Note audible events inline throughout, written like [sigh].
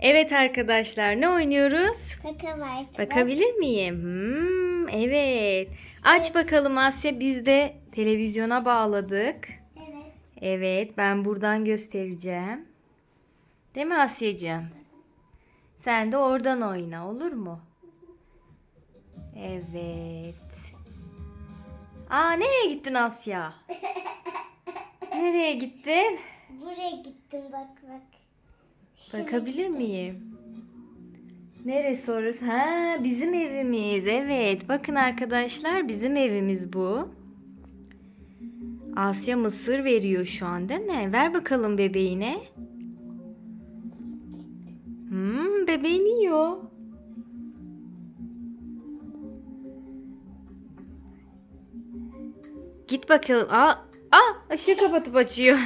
Evet arkadaşlar ne oynuyoruz? Var. Bakabilir miyim? Hmm, evet. Aç bakalım Asya biz de televizyona bağladık. Evet. Evet ben buradan göstereceğim. Değil mi Asya'cığım? Sen de oradan oyna olur mu? Evet. Aa nereye gittin Asya? [laughs] Nereye gittin? Buraya gittim bak bak. Şimdi Bakabilir miyim? Neresi orası? Ha, bizim evimiz. Evet. Bakın arkadaşlar, bizim evimiz bu. Asya mısır veriyor şu an, değil mi? Ver bakalım bebeğine. Hmm, bebeğini yiyor. Git bakalım. Aa, aa, ışığı kapatıp açıyor.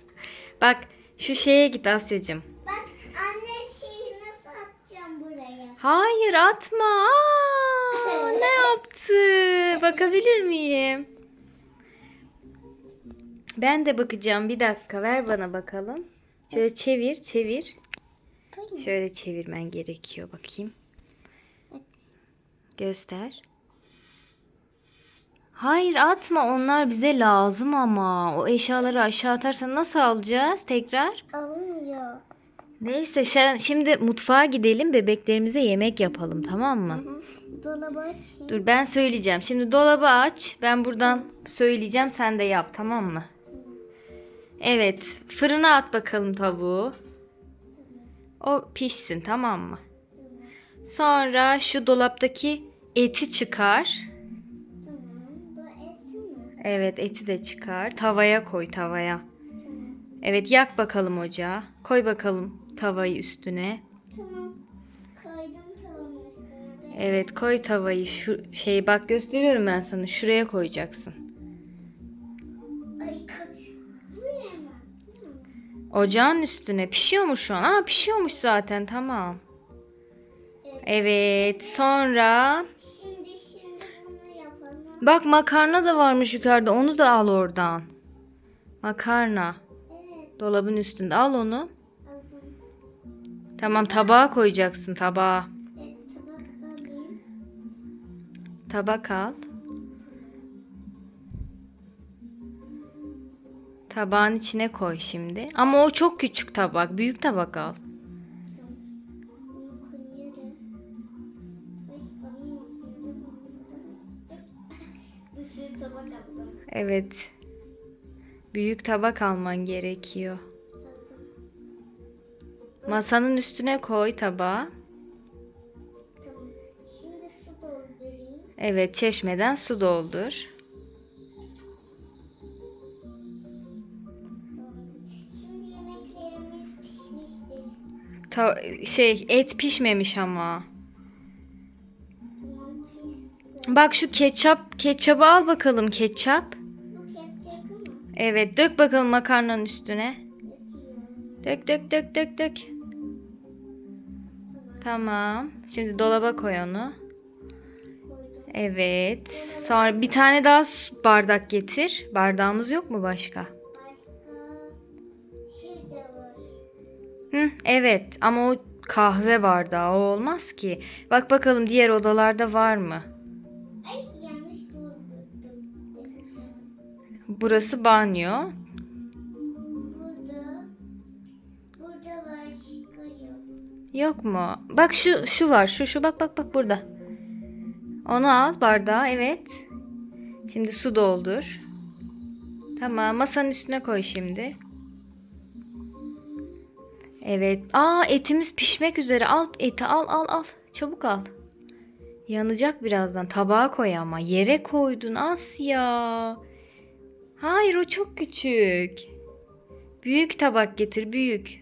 [laughs] Bak, şu şeye git Asya'cığım. Bak anne şeyi nasıl atacağım buraya? Hayır atma. Aa, ne [laughs] yaptı? Bakabilir miyim? Ben de bakacağım. Bir dakika ver bana bakalım. Şöyle çevir, çevir. Şöyle çevirmen gerekiyor. Bakayım. Göster. Hayır atma. Onlar bize lazım ama. O eşyaları aşağı atarsan nasıl alacağız tekrar? Almıyor. Neyse şa- şimdi mutfağa gidelim. Bebeklerimize yemek yapalım tamam mı? Dolabı açayım. Dur ben söyleyeceğim. Şimdi dolabı aç. Ben buradan söyleyeceğim. Sen de yap tamam mı? Evet. Fırına at bakalım tavuğu. O pişsin tamam mı? Sonra şu dolaptaki eti çıkar. Evet eti de çıkar. Tavaya koy tavaya. Evet yak bakalım ocağı. Koy bakalım tavayı üstüne. Tamam. Koydum tavanın üstüne. Evet koy tavayı şu şey bak gösteriyorum ben sana. Şuraya koyacaksın. Ocağın üstüne pişiyor mu şu an? Aa pişiyormuş zaten tamam. Evet sonra Şimdi şimdi bunu yapalım. bak makarna da varmış yukarıda onu da al oradan. Makarna Evet. dolabın üstünde al onu. Tamam tabağa koyacaksın tabağa. Tabak al. Tabağın içine koy şimdi. Ama o çok küçük tabak. Büyük tabak al. Evet. Büyük tabak alman gerekiyor. Masanın üstüne koy tabağı. Tamam. Şimdi su doldurayım. Evet, çeşmeden su doldur. Şimdi yemeklerimiz pişmiştir. Ta- şey, et pişmemiş ama. Tamam. Bak şu ketçap, ketçabı al bakalım ketçap. Evet, dök bakalım makarnanın üstüne. Dök dök dök dök dök. Tamam. Şimdi dolaba koy onu. Evet. Sonra bir tane daha bardak getir. Bardağımız yok mu başka? Hı, evet ama o kahve bardağı o olmaz ki. Bak bakalım diğer odalarda var mı? Burası banyo. Yok mu? Bak şu şu var. Şu şu bak bak bak burada. Onu al bardağı evet. Şimdi su doldur. Tamam masanın üstüne koy şimdi. Evet. Aa etimiz pişmek üzere. Al eti al al al. Çabuk al. Yanacak birazdan. Tabağa koy ama. Yere koydun Asya. Hayır o çok küçük. Büyük tabak getir büyük.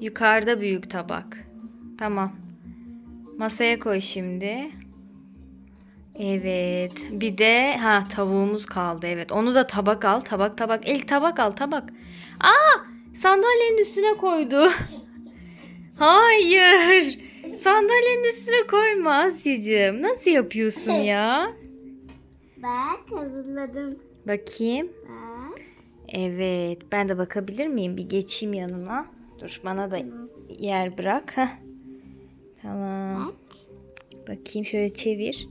Yukarıda büyük tabak. Tamam. Masaya koy şimdi. Evet. Bir de ha tavuğumuz kaldı. Evet. Onu da tabak al. Tabak tabak. İlk tabak al tabak. Aa! Sandalyenin üstüne koydu. [laughs] Hayır. Sandalyenin üstüne koyma Asya'cığım. Nasıl yapıyorsun [laughs] ya? Bak hazırladım. Bakayım. Bak. Evet. Ben de bakabilir miyim? Bir geçeyim yanına. Dur bana da yer bırak. Heh. Tamam. Bakayım şöyle çevir.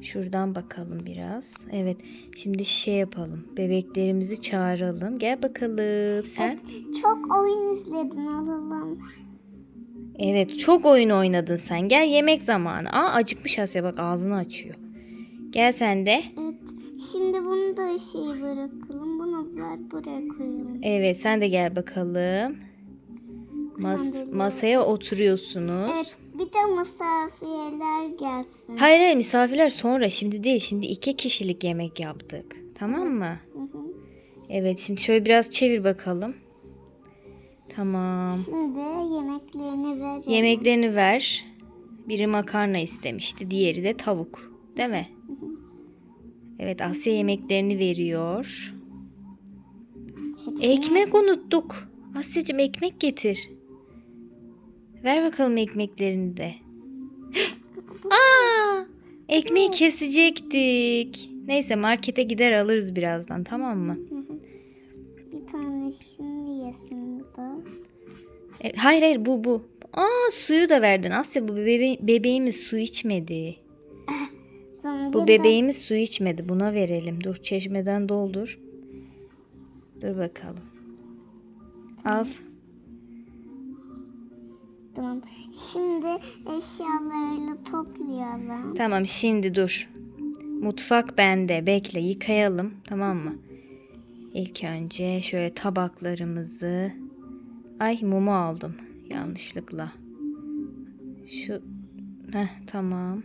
Şuradan bakalım biraz. Evet. Şimdi şey yapalım. Bebeklerimizi çağıralım. Gel bakalım sen. Çok oyun izledin alalım. Evet çok oyun oynadın sen. Gel yemek zamanı. Aa acıkmış Asya bak ağzını açıyor. Gel sen de. Evet. Şimdi bunu da şey bırakalım. Bunu ver buraya koyalım. Evet sen de gel bakalım. Mas- masaya oturuyorsunuz. Evet. Bir de misafirler gelsin. Hayır hayır misafirler sonra şimdi değil. Şimdi iki kişilik yemek yaptık. Tamam mı? Hı hı. Evet şimdi şöyle biraz çevir bakalım. Tamam. Şimdi yemeklerini verelim. Yemeklerini ver. Biri makarna istemişti. Diğeri de tavuk. Değil mi? Evet Asya yemeklerini veriyor. Hepsini- Ekmek unuttuk. Asya'cığım ekmek getir. Ver bakalım ekmeklerini de. [gasps] Aa! Ekmeği kesecektik. Neyse markete gider alırız birazdan tamam mı? Bir tane şimdi yesin bu da. E, hayır hayır bu bu. Aa suyu da verdin. Asya bu bebe- bebeğimiz su içmedi. [laughs] Bu bebeğimiz su içmedi. Buna verelim. Dur çeşmeden doldur. Dur bakalım. Al. Tamam. Şimdi eşyalarını toplayalım. Tamam şimdi dur. Mutfak bende. Bekle yıkayalım. Tamam mı? İlk önce şöyle tabaklarımızı. Ay mumu aldım. Yanlışlıkla. Şu. Heh, tamam.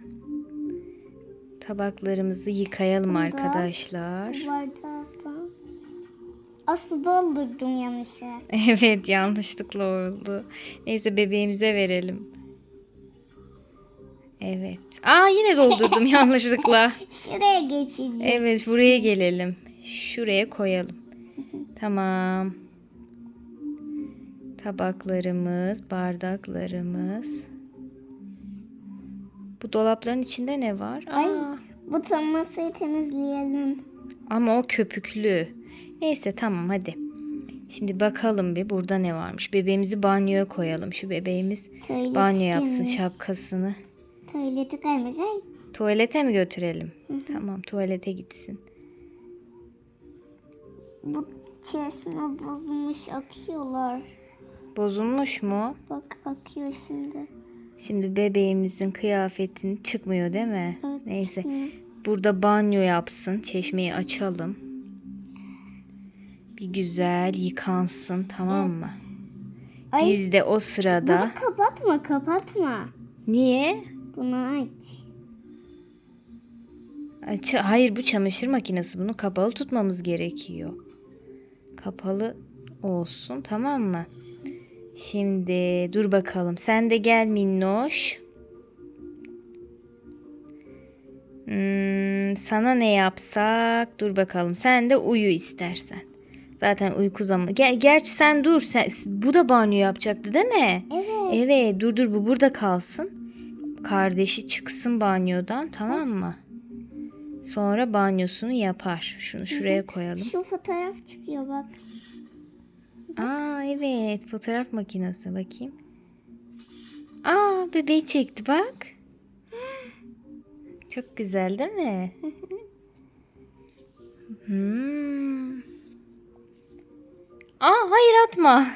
Tabaklarımızı yıkayalım Bunda arkadaşlar. Bardaktan. Aa, su doldurdum yanlışa. [laughs] Evet yanlışlıkla oldu. Neyse bebeğimize verelim. Evet. Aa yine doldurdum [laughs] yanlışlıkla. Şuraya geçeceğim. Evet buraya gelelim. Şuraya koyalım. Tamam. Tabaklarımız, bardaklarımız. Bu dolapların içinde ne var? Ay Aa, bu tam masayı temizleyelim. ama o köpüklü. Neyse tamam hadi. Şimdi bakalım bir burada ne varmış. Bebeğimizi banyoya koyalım. Şu bebeğimiz Tuvaleti banyo yapsın girmiş. şapkasını. Tuvaleti kaymış. Ay Tuvalete mi götürelim? Tamam tuvalete gitsin. bu çeşme bozulmuş akıyorlar. Bozulmuş mu? Bak akıyor şimdi. Şimdi bebeğimizin kıyafetini çıkmıyor değil mi? Evet, Neyse. çıkmıyor. Burada banyo yapsın. Çeşmeyi açalım. Bir güzel yıkansın tamam mı? Ay Biz de o sırada bunu kapatma kapatma. niye? Bunu aç. Aç Hayır bu çamaşır makinesi. Bunu kapalı tutmamız gerekiyor. Kapalı olsun tamam mı? Şimdi dur bakalım. Sen de gel minnoş. Hmm, sana ne yapsak? Dur bakalım. Sen de uyu istersen. Zaten uyku zamanı. Gel, gerçi sen dur. Sen, bu da banyo yapacaktı değil mi? Evet. Evet dur dur bu burada kalsın. Kardeşi çıksın banyodan tamam mı? Sonra banyosunu yapar. Şunu şuraya koyalım. Şu fotoğraf çıkıyor bak. Aa evet fotoğraf makinesi bakayım. Aa bebeği çekti bak. Çok güzel değil mi? [laughs] Hmm. Aa hayır atma.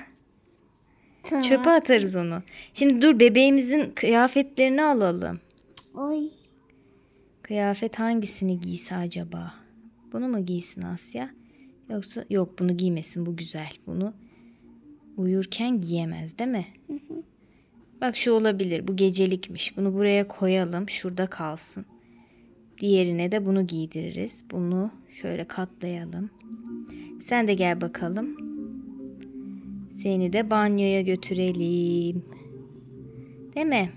Tamam. Çöpe atarız onu. Şimdi dur bebeğimizin kıyafetlerini alalım. Oy. Kıyafet hangisini giyse acaba? Bunu mu giysin Asya? Yoksa yok bunu giymesin bu güzel. Bunu uyurken giyemez değil mi? Bak şu olabilir. Bu gecelikmiş. Bunu buraya koyalım. Şurada kalsın. Diğerine de bunu giydiririz. Bunu şöyle katlayalım. Sen de gel bakalım. Seni de banyoya götürelim. Değil mi?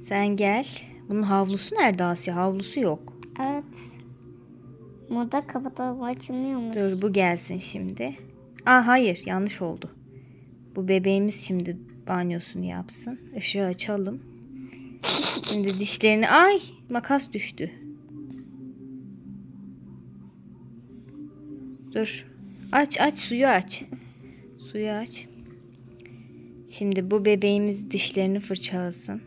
Sen gel. Bunun havlusu nerede Asya? Havlusu yok. Evet. Moda kapatalım açılmıyormuş. Dur bu gelsin şimdi. Aa hayır yanlış oldu. Bu bebeğimiz şimdi banyosunu yapsın. Işığı açalım. Şimdi dişlerini ay makas düştü. Dur. Aç aç suyu aç. Suyu aç. Şimdi bu bebeğimiz dişlerini fırçalasın.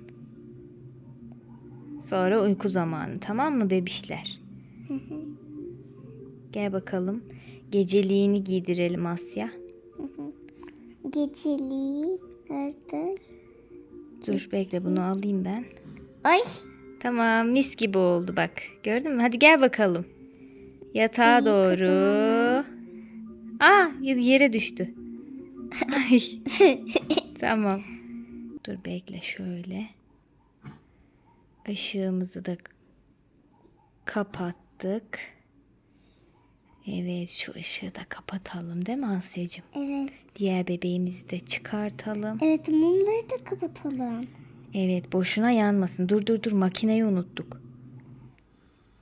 Sonra uyku zamanı tamam mı bebişler? Gel bakalım. Geceliğini giydirelim Asya. Geceliği kardeş. Dur bekle bunu alayım ben. Ay. Tamam mis gibi oldu bak. Gördün mü? Hadi gel bakalım. Yatağa İyi doğru. kızım. Aa yere düştü. Ay, tamam. Dur bekle şöyle. Işığımızı da kapattık. Evet şu ışığı da kapatalım değil mi Asya'cığım? evet. Diğer bebeğimizi de çıkartalım. Evet mumları da kapatalım. Evet boşuna yanmasın. Dur dur dur makineyi unuttuk.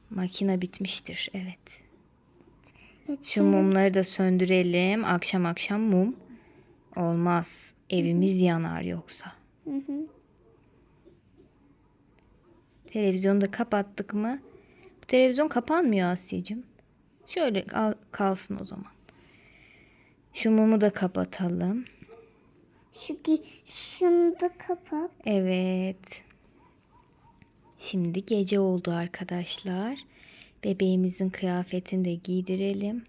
Makine bitmiştir evet. Şu mumları da söndürelim. Akşam akşam mum olmaz. Evimiz yanar yoksa. Hı hı. Televizyonu da kapattık mı? Bu televizyon kapanmıyor Asya'cığım. Şöyle al- kalsın o zaman. Şu mumu da kapatalım. Şu şunu da kapat. Evet. Şimdi gece oldu arkadaşlar. Bebeğimizin kıyafetini de giydirelim.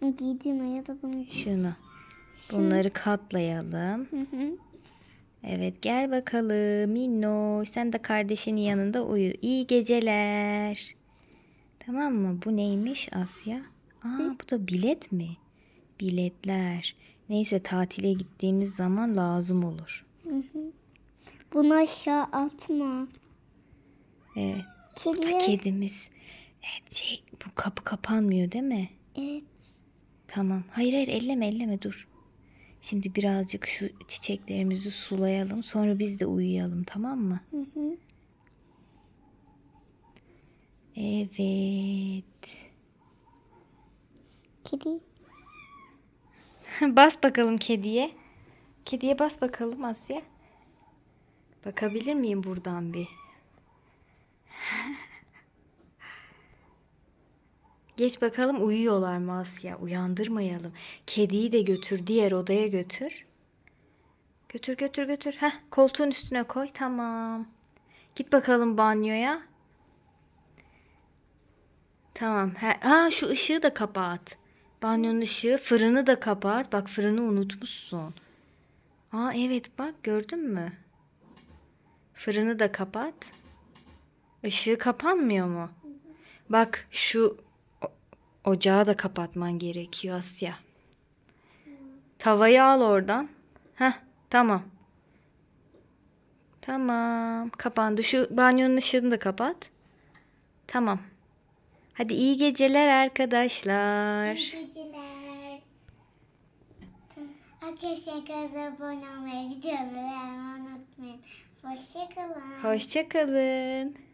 Giydim ya da bunu. Şunu. Bunları katlayalım. Hı hı. Evet gel bakalım Minno. Sen de kardeşinin yanında uyu. İyi geceler. Tamam mı? Bu neymiş Asya? Aa bu da bilet mi? Biletler. Neyse tatile gittiğimiz zaman lazım olur. Bunu aşağı atma. Evet. Kediye. Kedimiz. Evet şey bu kapı kapanmıyor değil mi? Evet. Tamam. Hayır hayır elleme elleme dur. Şimdi birazcık şu çiçeklerimizi sulayalım. Sonra biz de uyuyalım tamam mı? Hı hı. Evet. Kedi. [laughs] bas bakalım kediye. Kediye bas bakalım Asya. Bakabilir miyim buradan bir? Geç bakalım uyuyorlar mı Asya? Uyandırmayalım. Kediyi de götür diğer odaya götür. Götür götür götür. Heh, koltuğun üstüne koy. Tamam. Git bakalım banyoya. Tamam. Ha, şu ışığı da kapat. Banyonun ışığı, fırını da kapat. Bak fırını unutmuşsun. Aa evet bak gördün mü? Fırını da kapat. Işığı kapanmıyor mu? Bak şu ocağı da kapatman gerekiyor Asya. Tavayı al oradan. Heh tamam. Tamam kapandı. Şu banyonun ışığını da kapat. Tamam. Hadi iyi geceler arkadaşlar. Geceler. Arkadaşlar kanala abone olmayı, videoları unutmayın. Hoşçakalın. Hoşçakalın.